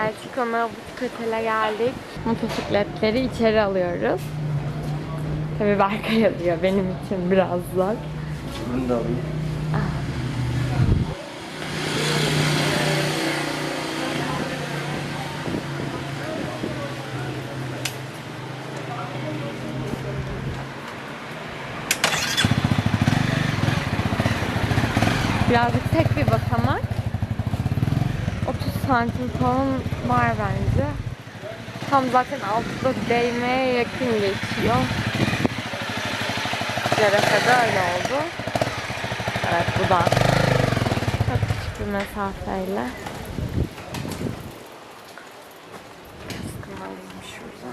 Eltikon'a butik otele geldik. Motosikletleri içeri alıyoruz. Tabii Berkay alıyor benim için biraz zor. Bunu da alayım. Birazcık tek bir basamak. 30 santim falan var bence. Tam zaten altta değmeye yakın geçiyor. Cerefede öyle oldu. Evet bu da çok küçük bir mesafeyle. Kaskımı alayım şurada.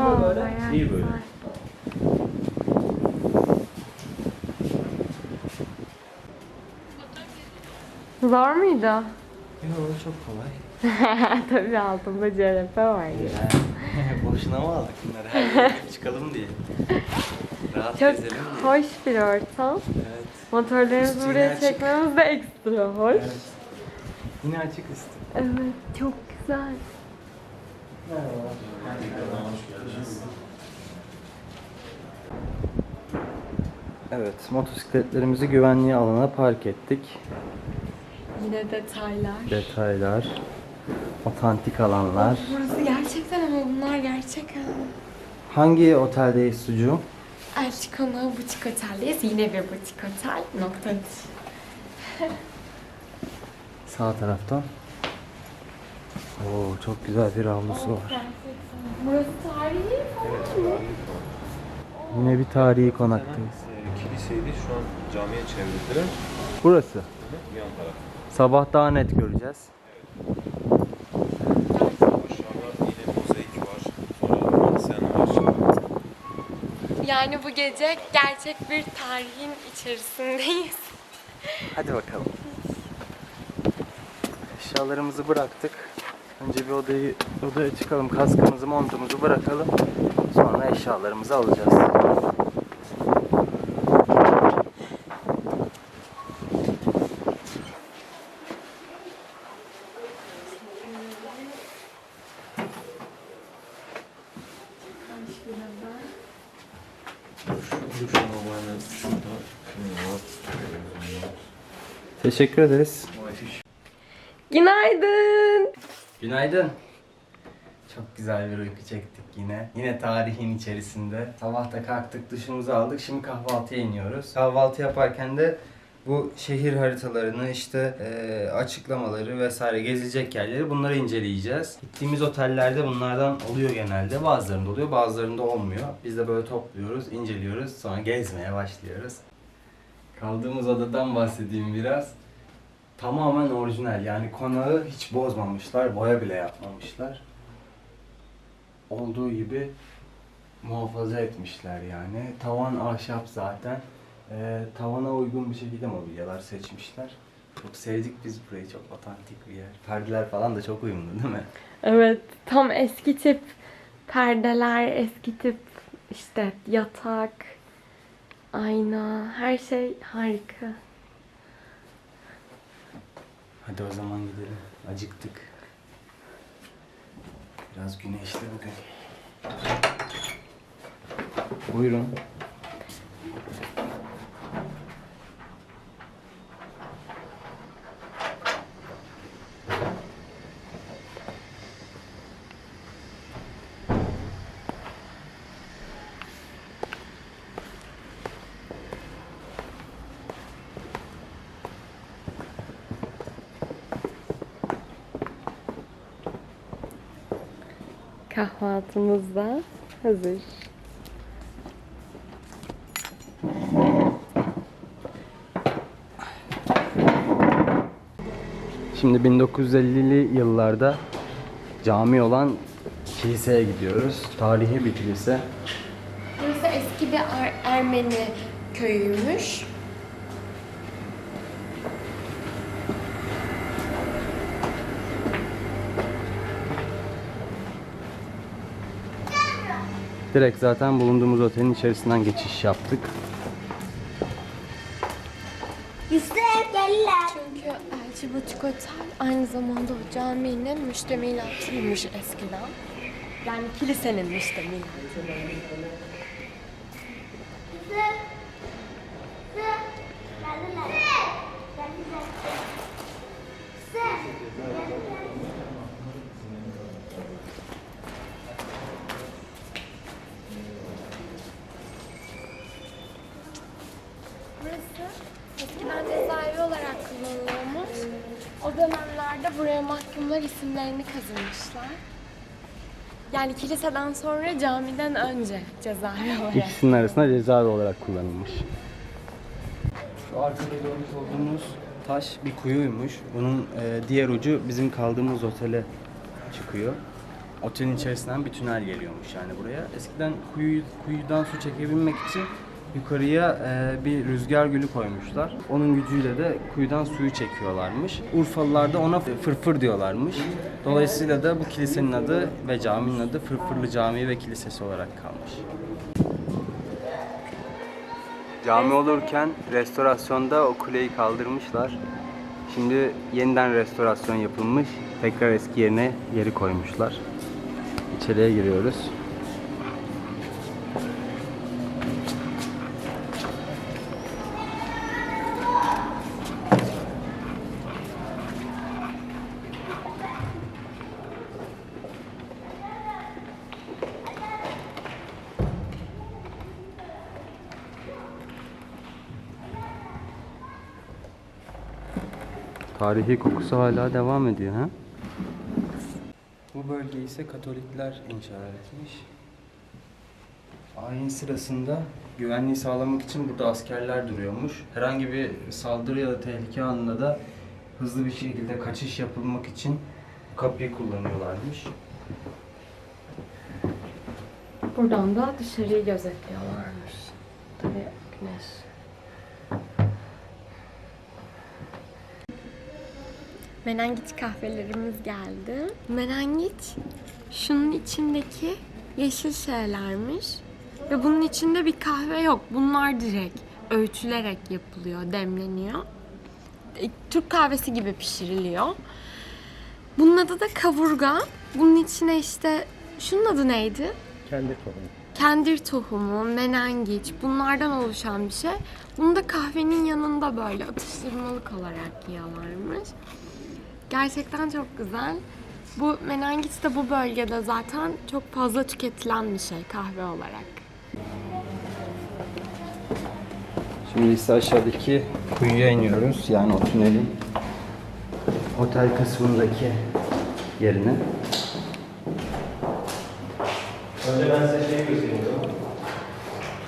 Aa, böyle? bayağı İyi böyle. güzel. Zor muydu? Yo çok kolay. Tabii altında CRP var ya. Boşuna mı aldık bunları? Her çıkalım diye. Rahat Çok gezelim diye. hoş bir ortam. Evet. Motorlarımızı Üstü buraya yine açık. çekmemiz de ekstra hoş. evet. Yine açık üstü. Evet, çok güzel. Evet, motosikletlerimizi güvenli alana park ettik. Yine detaylar. Detaylar, otantik alanlar. Burası gerçekten ama bunlar gerçek ha. Hangi oteldeyiz sucuğum? Elçikona butik oteldeyiz. Yine bir butik otel. Nokta. Sağ taraftan. Oo, çok güzel bir avlusu var. Burası tarihi falan mı? Yine bir tarihi konaktayız. Ee, kiliseydi şu an camiye çevirdiler. Burası. Yan taraf. Sabah daha net göreceğiz. Yani bu gece gerçek bir tarihin içerisindeyiz. Hadi bakalım. Eşyalarımızı bıraktık. Önce bir odayı odaya çıkalım. Kaskımızı, montumuzu bırakalım. Sonra eşyalarımızı alacağız. Duş babanın şurada. Şunu var. Teşekkür ederiz. Günaydın. Günaydın. Çok güzel bir uyku çektik yine. Yine tarihin içerisinde. Sabah da kalktık, duşumuzu aldık. Şimdi kahvaltıya iniyoruz. Kahvaltı yaparken de bu şehir haritalarını işte e, açıklamaları vesaire gezilecek yerleri bunları inceleyeceğiz. Gittiğimiz otellerde bunlardan oluyor genelde. Bazılarında oluyor, bazılarında olmuyor. Biz de böyle topluyoruz, inceliyoruz. Sonra gezmeye başlıyoruz. Kaldığımız odadan bahsedeyim biraz. Tamamen orijinal. Yani konağı hiç bozmamışlar, boya bile yapmamışlar. Olduğu gibi muhafaza etmişler yani. Tavan ahşap zaten. Ee, tavana uygun bir şekilde mobilyalar seçmişler. Çok sevdik biz burayı, çok otantik bir yer. Perdeler falan da çok uyumlu değil mi? Evet, tam eski tip perdeler, eski tip işte yatak, ayna, her şey harika. Hadi o zaman gidelim. Acıktık. Biraz güneşli bugün. Buyurun. Kahvaltımız da hazır. Şimdi 1950'li yıllarda cami olan kiliseye gidiyoruz. Tarihi bir kilise. Burası eski bir Er- Ermeni köyüymüş. Direkt zaten bulunduğumuz otelin içerisinden geçiş yaptık. Yusuf gelirler. Çünkü Elçi Butik Otel aynı zamanda o caminin müştemilatıymış eskiden. Yani kilisenin müştemilatı. Mahkumlar isimlerini kazımışlar. Yani kiliseden sonra camiden önce cezaevi olarak. İkisinin arasında cezaevi olarak kullanılmış. Şu arkada görmüş olduğunuz taş bir kuyuymuş. Bunun e, diğer ucu bizim kaldığımız otele çıkıyor. Otelin içerisinden bir tünel geliyormuş yani buraya. Eskiden kuyu, kuyudan su çekebilmek için yukarıya e, bir rüzgar gülü koymuşlar. Onun gücüyle de kuyudan suyu çekiyorlarmış. Urfalılar da ona fırfır diyorlarmış. Dolayısıyla da bu kilisenin adı ve caminin adı Fırfırlı Camii ve Kilisesi olarak kalmış. Cami olurken restorasyonda o kuleyi kaldırmışlar. Şimdi yeniden restorasyon yapılmış. Tekrar eski yerine yeri koymuşlar. İçeriye giriyoruz. Tarihi kokusu hala devam ediyor ha? Bu bölge ise Katolikler inşa etmiş. Ayin sırasında güvenliği sağlamak için burada askerler duruyormuş. Herhangi bir saldırı ya da tehlike anında da hızlı bir şekilde kaçış yapılmak için kapıyı kullanıyorlarmış. Buradan da dışarıyı gözetliyorlarmış. Tabii güneş. Menengit kahvelerimiz geldi. Menengit şunun içindeki yeşil şeylermiş. Ve bunun içinde bir kahve yok. Bunlar direkt öğütülerek yapılıyor, demleniyor. E, Türk kahvesi gibi pişiriliyor. Bunun adı da kavurga. Bunun içine işte şunun adı neydi? Kendi tohumu. kendir tohumu, menengiç bunlardan oluşan bir şey. Bunu da kahvenin yanında böyle atıştırmalık olarak yiyorlarmış. Gerçekten çok güzel. Bu menengiç de bu bölgede zaten çok fazla tüketilen bir şey kahve olarak. Şimdi ise aşağıdaki kuyuya iniyoruz. Yani o tünelin otel kısmındaki yerine. Önce ben size şeyi göstereyim o zaman.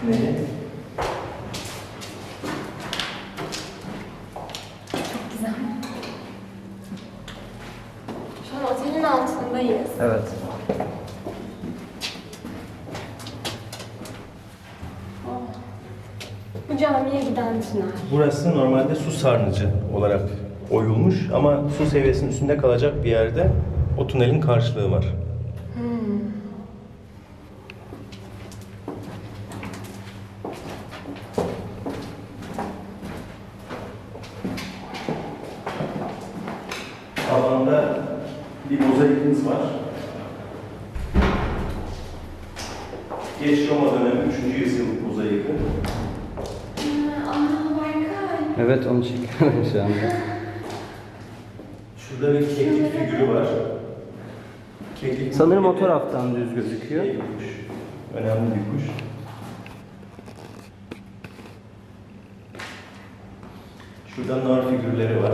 Tüneli. Şu an otelin altındayız. Evet. Bu camiye giden tünel. Burası normalde su sarnıcı olarak oyulmuş ama su seviyesinin üstünde kalacak bir yerde o tünelin karşılığı var. Alanda bir mozaikimiz var. Geç Roma dönemi 3. yüzyıl mozaiki. Evet onu çekiyorum şu anda. Şurada bir keklik figürü var. Sanırım o taraftan düz gözüküyor. Şey bir kuş. Önemli bir kuş. Şurada nar figürleri var.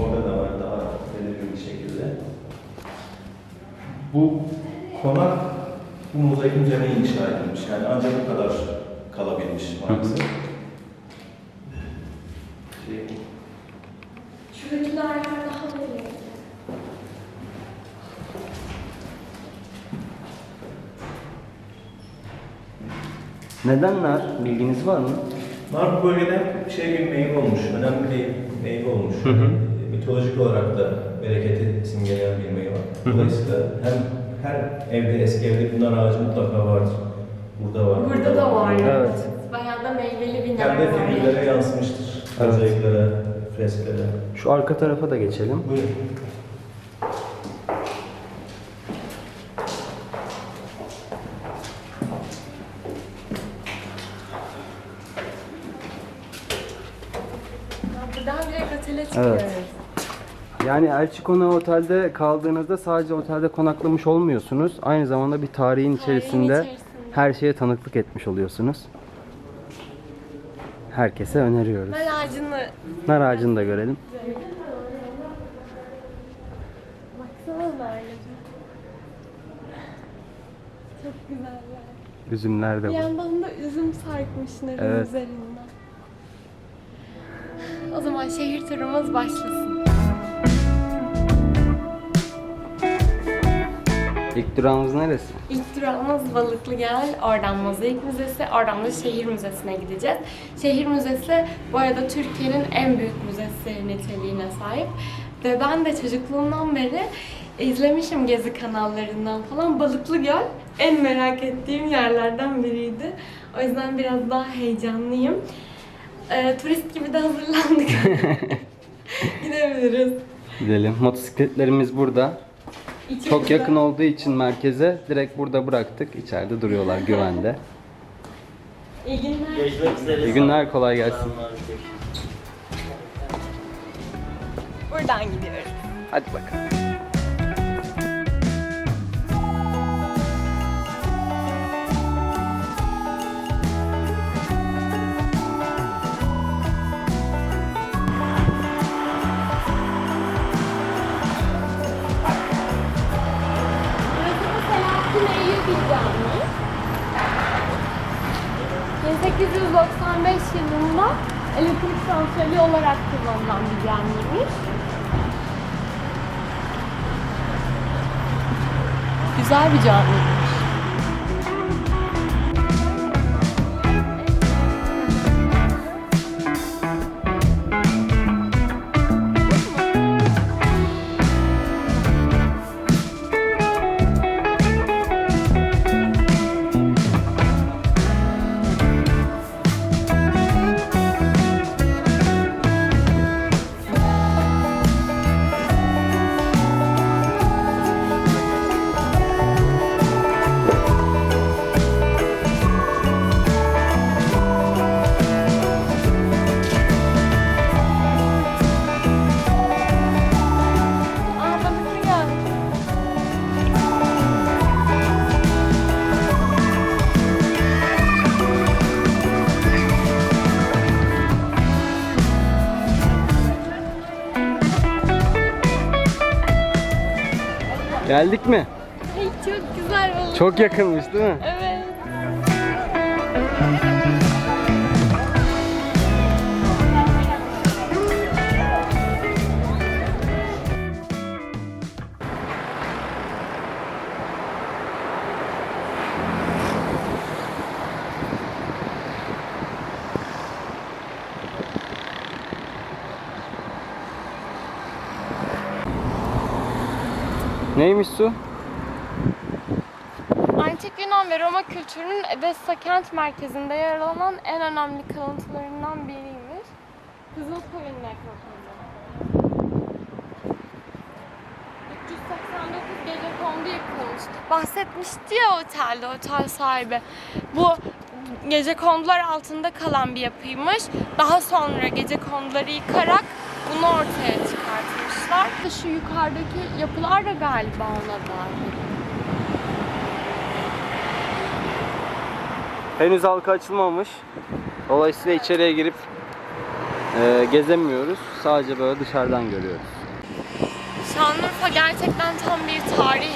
Orada da var daha belirgin bir şekilde. Bu konak bu mozaikin üzerine inşa edilmiş. Yani ancak bu kadar kalabilmiş maalesef. Neden nar? Bilginiz var mı? Nar bu bölgede şey bir meyve olmuş, önemli bir meyve olmuş. Hı hı. Mitolojik olarak da bereketi simgeleyen bir meyve. hı. Dolayısıyla hem her evde eski evde bunlar ağacı mutlaka vardır. Burada var. Burada da var. Evet. Bayağı da meyveli bir Kendi yer var. figürlere yansımıştır. Evet. Mozaiklere, fresklere. Şu arka tarafa da geçelim. Buyurun. Buradan direkt otele çıkıyoruz. Yani Elçi Konağı Otel'de kaldığınızda sadece otelde konaklamış olmuyorsunuz. Aynı zamanda bir tarihin içerisinde içerisinde. her şeye tanıklık etmiş oluyorsunuz. Herkese öneriyoruz. Nar ağacını Nar ağacını da görelim. baksana. Çok güzeller. Üzümler de Bir var. yandan da üzüm sarkmış narın Evet. üzerinden. O zaman şehir turumuz başlasın. İlk durağımız neresi? İlk durağımız Balıklıgöl, oradan Mozaik Müzesi, oradan da Şehir Müzesi'ne gideceğiz. Şehir Müzesi bu arada Türkiye'nin en büyük müzesi niteliğine sahip. Ve ben de çocukluğumdan beri izlemişim gezi kanallarından falan. Balıklıgöl en merak ettiğim yerlerden biriydi. O yüzden biraz daha heyecanlıyım. Ee, turist gibi de hazırlandık. Gidebiliriz. Gidelim. Motosikletlerimiz burada. Çok İçeride- yakın olduğu için merkeze direkt burada bıraktık. İçeride duruyorlar güvende. İyi günler. Görüşmek üzere. İyi günler, kolay gelsin. Buradan gidiyoruz. Hadi bakalım. Selahattin Eyyubi Camii. 1895 yılında elektrik santrali olarak kullanılan bir camiymiş. Güzel bir camiymiş. Geldik mi? Ay çok güzel balık. Çok yakınmış değil mi? Evet. Edessa kent merkezinde yer alan en önemli kalıntılarından biriymiş. Kızılkoyun nekropolü. 389 gece kondu yıkılmış. Bahsetmişti ya otelde, otel sahibi. Bu gece kondular altında kalan bir yapıymış. Daha sonra gece konduları yıkarak bunu ortaya çıkartmışlar. Şu yukarıdaki yapılar da galiba ona dahil. Henüz halka açılmamış. Dolayısıyla içeriye girip e, gezemiyoruz. Sadece böyle dışarıdan görüyoruz. Şanlıurfa gerçekten tam bir tarih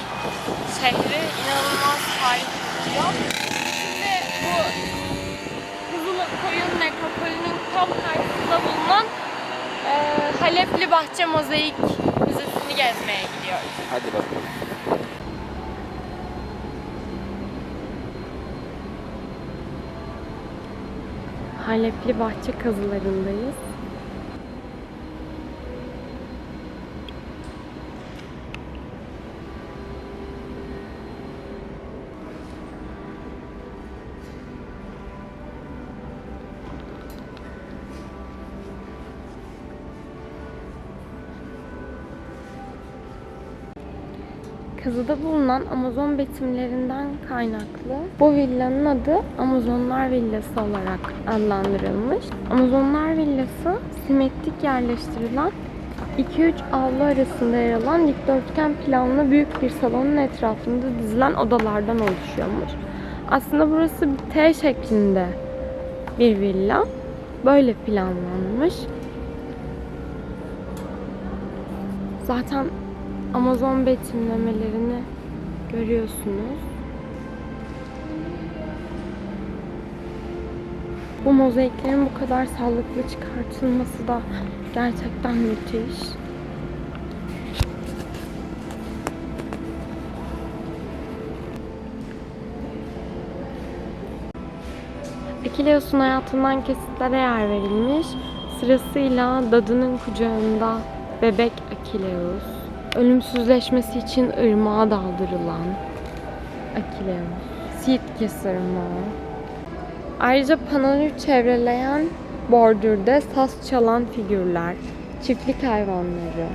şehri. inanılmaz tarih biliyor. Şimdi bu Kızılkoyun Nekropolü'nün tam karşısında bulunan e, Halepli Bahçe Mozaik Müzesi'ni gezmeye gidiyoruz. Hadi bakalım. Halepli Bahçe kazılarındayız. Kazıda bulunan Amazon betimlerinden kaynaklı bu villanın adı Amazonlar Villası olarak adlandırılmış. Amazonlar Villası simetrik yerleştirilen 2-3 avlu arasında yer alan dikdörtgen planlı büyük bir salonun etrafında dizilen odalardan oluşuyormuş. Aslında burası bir T şeklinde bir villa. Böyle planlanmış. Zaten Amazon betimlemelerini görüyorsunuz. Bu mozaiklerin bu kadar sağlıklı çıkartılması da gerçekten müthiş. Akileus'un hayatından kesitlere yer verilmiş. Sırasıyla dadının kucağında bebek Akileus, ölümsüzleşmesi için ırmağa daldırılan Akileus, Sitkes ırmağı. Ayrıca panoyu çevreleyen bordürde saz çalan figürler, çiftlik hayvanları,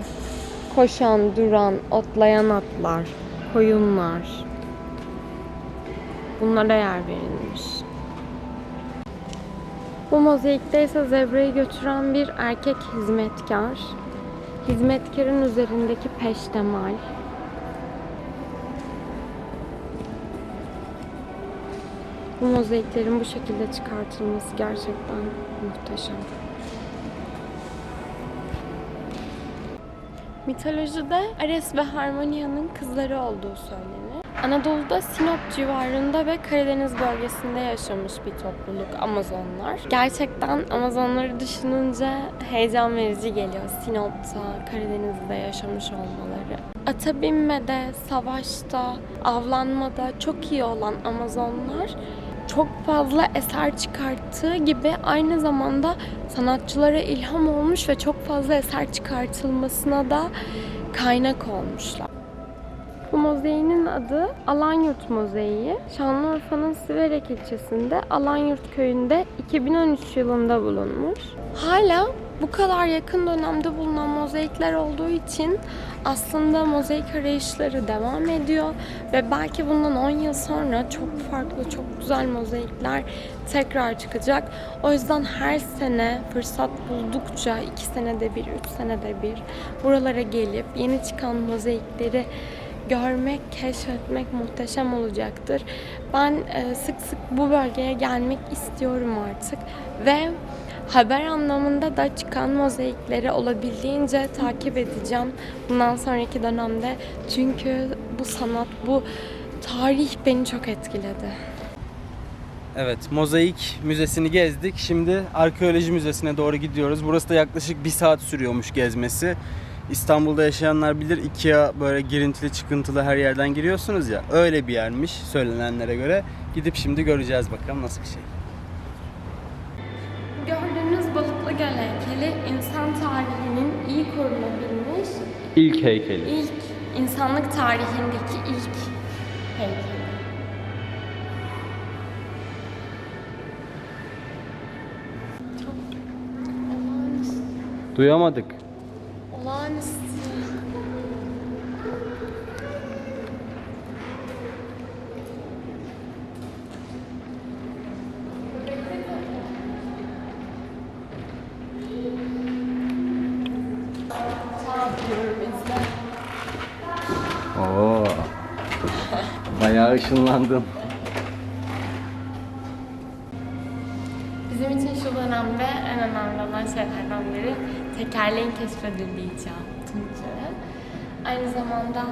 koşan, duran, otlayan atlar, koyunlar. Bunlara yer verilmiş. Bu mozaikte ise zebrayı götüren bir erkek hizmetkar. Hizmetkarın üzerindeki peştemal. Bu mozaiklerin bu şekilde çıkartılması gerçekten muhteşem. Mitolojide Ares ve Harmonia'nın kızları olduğu söylenir. Anadolu'da Sinop civarında ve Karadeniz bölgesinde yaşamış bir topluluk Amazonlar. Gerçekten Amazonları düşününce heyecan verici geliyor. Sinop'ta, Karadeniz'de yaşamış olmaları. Ata binmede, savaşta, avlanmada çok iyi olan Amazonlar çok fazla eser çıkarttığı gibi aynı zamanda sanatçılara ilham olmuş ve çok fazla eser çıkartılmasına da kaynak olmuşlar. Bu mozaiğinin adı Alanyurt Mozaiği. Şanlıurfa'nın Siverek ilçesinde Alanyurt köyünde 2013 yılında bulunmuş. Hala bu kadar yakın dönemde bulunan mozaikler olduğu için aslında mozaik arayışları devam ediyor ve belki bundan 10 yıl sonra çok farklı, çok güzel mozaikler tekrar çıkacak. O yüzden her sene fırsat buldukça, 2 senede bir, 3 senede bir buralara gelip yeni çıkan mozaikleri görmek, keşfetmek muhteşem olacaktır. Ben e, sık sık bu bölgeye gelmek istiyorum artık ve haber anlamında da çıkan mozaikleri olabildiğince takip edeceğim bundan sonraki dönemde. Çünkü bu sanat, bu tarih beni çok etkiledi. Evet, Mozaik Müzesi'ni gezdik. Şimdi Arkeoloji Müzesi'ne doğru gidiyoruz. Burası da yaklaşık bir saat sürüyormuş gezmesi. İstanbul'da yaşayanlar bilir Ikea böyle girintili çıkıntılı her yerden giriyorsunuz ya. Öyle bir yermiş söylenenlere göre. Gidip şimdi göreceğiz bakalım nasıl bir şey. Gördüğünüz Balıklı Göl heykeli insan tarihinin iyi korunabilmiş İlk heykeli. ilk insanlık tarihindeki ilk heykeli. Çok olağanüstü. Duyamadık. Olağanüstü. Oo. Işınlandım. Bizim için şu dönemde en önemli olan şeylerden biri tekerleğin keşfedildiği Tunçları. Aynı zamanda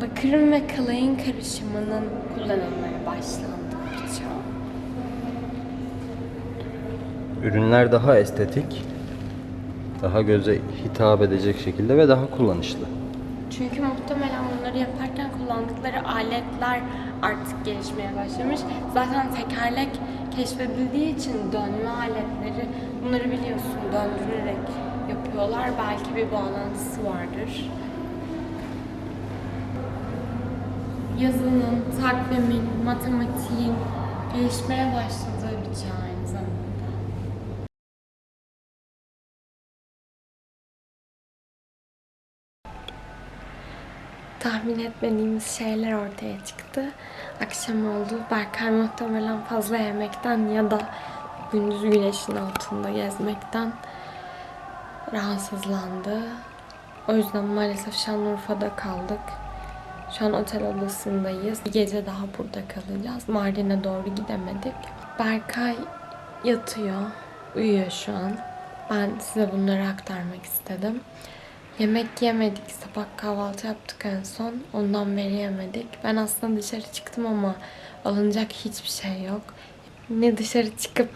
bakırın ve kalayın karışımının kullanılmaya başlandığı. Ürünler daha estetik, daha göze hitap edecek şekilde ve daha kullanışlı. Çünkü muhtemelen bunları yaparken kullandıkları aletler artık gelişmeye başlamış. Zaten tekerlek keşfedildiği için dönme aletleri bunları biliyorsun döndürerek yapıyorlar. Belki bir bağlantısı vardır. Yazının, takvimin, matematiğin gelişmeye başladığı bir çağ tahmin etmediğimiz şeyler ortaya çıktı. Akşam oldu. Berkay muhtemelen fazla yemekten ya da gündüz güneşin altında gezmekten rahatsızlandı. O yüzden maalesef Şanlıurfa'da kaldık. Şu an otel odasındayız. Bir gece daha burada kalacağız. Mardin'e doğru gidemedik. Berkay yatıyor. Uyuyor şu an. Ben size bunları aktarmak istedim. Yemek yemedik. Sabah kahvaltı yaptık en son. Ondan beri yemedik. Ben aslında dışarı çıktım ama alınacak hiçbir şey yok. Ne dışarı çıkıp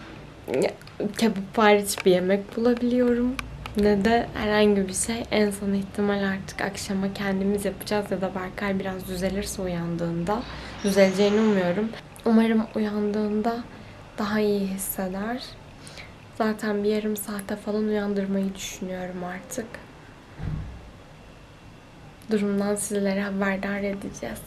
kebap hariç bir yemek bulabiliyorum ne de herhangi bir şey. En son ihtimal artık akşama kendimiz yapacağız ya da Berkay biraz düzelirse uyandığında. Düzeleceğini umuyorum. Umarım uyandığında daha iyi hisseder. Zaten bir yarım saate falan uyandırmayı düşünüyorum artık. Durumdan sizlere haberdar edeceğiz.